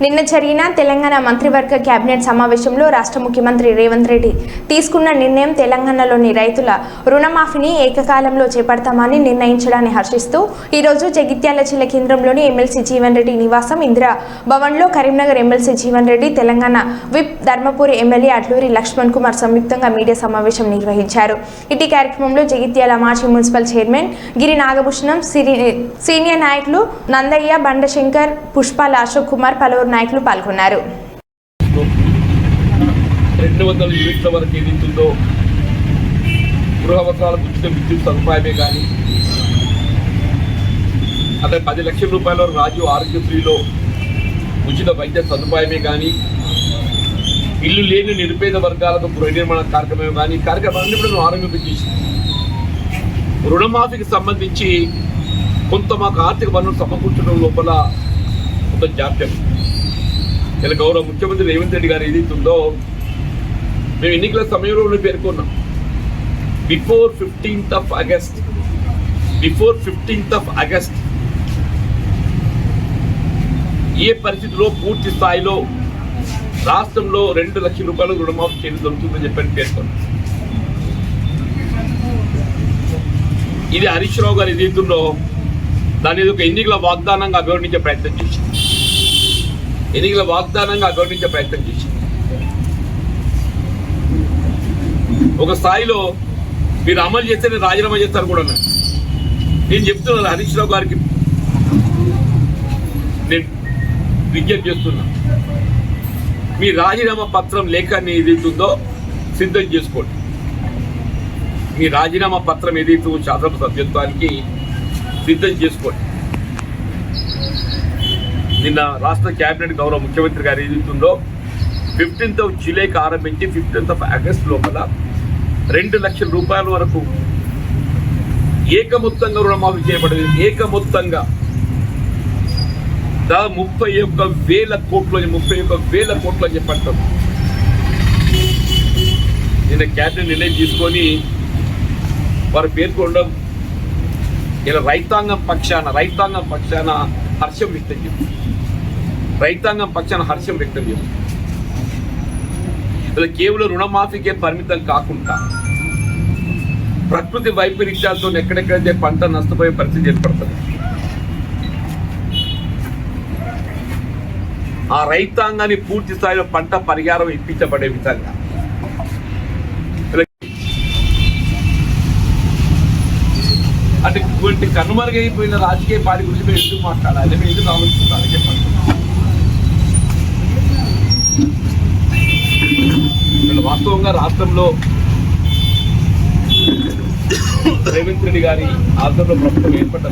నిన్న జరిగిన తెలంగాణ మంత్రివర్గ కేబినెట్ సమావేశంలో రాష్ట్ర ముఖ్యమంత్రి రేవంత్ రెడ్డి తీసుకున్న నిర్ణయం తెలంగాణలోని రైతుల రుణమాఫీని ఏకకాలంలో చేపడతామని నిర్ణయించడాన్ని హర్షిస్తూ ఈరోజు జగిత్యాల జిల్లా కేంద్రంలోని ఎమ్మెల్సీ జీవన్ రెడ్డి నివాసం ఇందిరా భవన్లో Karimnagar MLC Jeevan Reddy Telangana whip Dharmapuri MLA Atluri Laxman Kumar సంయుక్తంగా మీడియా సమావేశం నిర్వహించారు. ఇటీ కార్యక్రమంలో జగిత్యాల మాజీ మున్సిపల్ చైర్మన్ గిరి నాగభూషణం సిరి- సీనియర్ నాయకులు నందయ్య బండశంకర్ పుష్పాల అశోక్ కుమార్ పలువురు నాయకులు పాల్గొన్నారు. రెండు వందల యూనిట్ల వరకు ఏదైతుందో గృహ అవసరాలకు ఉచిత విద్యుత్ సదుపాయమే కానీ అదే పది లక్షల రూపాయల వరకు రాజీవ్ ఆరోగ్యశ్రీలో ఉచిత వైద్య సదుపాయమే కానీ ఇల్లు లేని నిరుపేద వర్గాలకు గృహ నిర్మాణ కార్యక్రమం కానీ కార్యక్రమాన్ని కూడా మేము రుణమాఫీకి సంబంధించి కొంత మాకు ఆర్థిక వనరులు సమకూర్చడం లోపల కొంత జాప్యం. ఇలా గౌరవ ముఖ్యమంత్రి రేవంత్ రెడ్డి గారు ఏదైతుందో మేము ఎన్నికల సమయంలో పేర్కొన్నాం. Before fifteenth of August before fifteenth of August ఏ పరిస్థితిలో పూర్తి స్థాయిలో రాష్ట్రంలో రెండు లక్షల రూపాయలు రుణమాఫీ చేయడం జరుగుతుందని చెప్పని పేర్కొన్నాం. ఇది హరీష్ రావు గారు ఏదైతుందో దాని ఒక ఎన్నికల వాగ్దానంగా అభివర్ణించే ప్రయత్నం చేసింది ఎన్నికల వాగ్దానంగా గౌరవించే ప్రయత్నం చేసింది. ఒక స్థాయిలో మీరు అమలు చేస్తేనే రాజీనామా చేస్తారు కూడా నేను చెప్తున్నాను హరీష్ రావు గారికి నేను విజ్ఞప్తి చేస్తున్నా. మీ రాజీనామా పత్రం లేఖాన్ని ఏదైతుందో సిద్ధం చేసుకోండి. మీ రాజీనామా పత్రం ఏదైతే శాసనసభ సభ్యత్వానికి సిద్ధం చేసుకోండి. నిన్న రాష్ట్ర కేబినెట్ గౌరవ ముఖ్యమంత్రి గారు ఏదైతుందో ఫిఫ్టీన్త్ ఆఫ్ జూలైకి ఆరంభించి ఫిఫ్టీన్త్ ఆఫ్ ఆగస్ట్ లోపల రెండు లక్షల రూపాయల వరకు ఏకమొత్తంగా రుణమాఫీ చేయబడింది. ఏకమొత్తంగా. దాదాపు ముప్పై ఒక్క వేల కోట్లు ముప్పై ఒక్క వేల కోట్లు అని చెప్పంటాం నిన్న క్యాబినెట్ నిర్ణయం తీసుకొని వారు పేర్కొనడం ఇలా రైతాంగం పక్షాన రైతాంగం పక్షాన హర్షం వ్యక్తం చేస్తుంది. రైతాంగం పక్షాన హర్షం వ్యక్తం చేస్తుంది. ఇలా కేవలం రుణమాఫీకే పరిమితం కాకుండా ప్రకృతి వైపరీత్యాలతో ఎక్కడెక్కడైతే పంట నష్టపోయే పరిస్థితి ఏర్పడుతుంది. ఆ రైతాంగాన్ని పూర్తి స్థాయిలో పంట పరిహారం ఇప్పించబడే విధంగా అంటే ఇటువంటి కనుమరుగైపోయిన రాజకీయ పార్టీ గురించి మేము ఎందుకు మాట్లాడాలి? మేము ఎందుకు ఆలోచిస్తున్నారు? చెప్పండి. వాస్తవంగా రాష్ట్రంలో రేవంత్ రెడ్డి గారి ఆధ్వర్యంలో ప్రభుత్వం ఏర్పడ్డ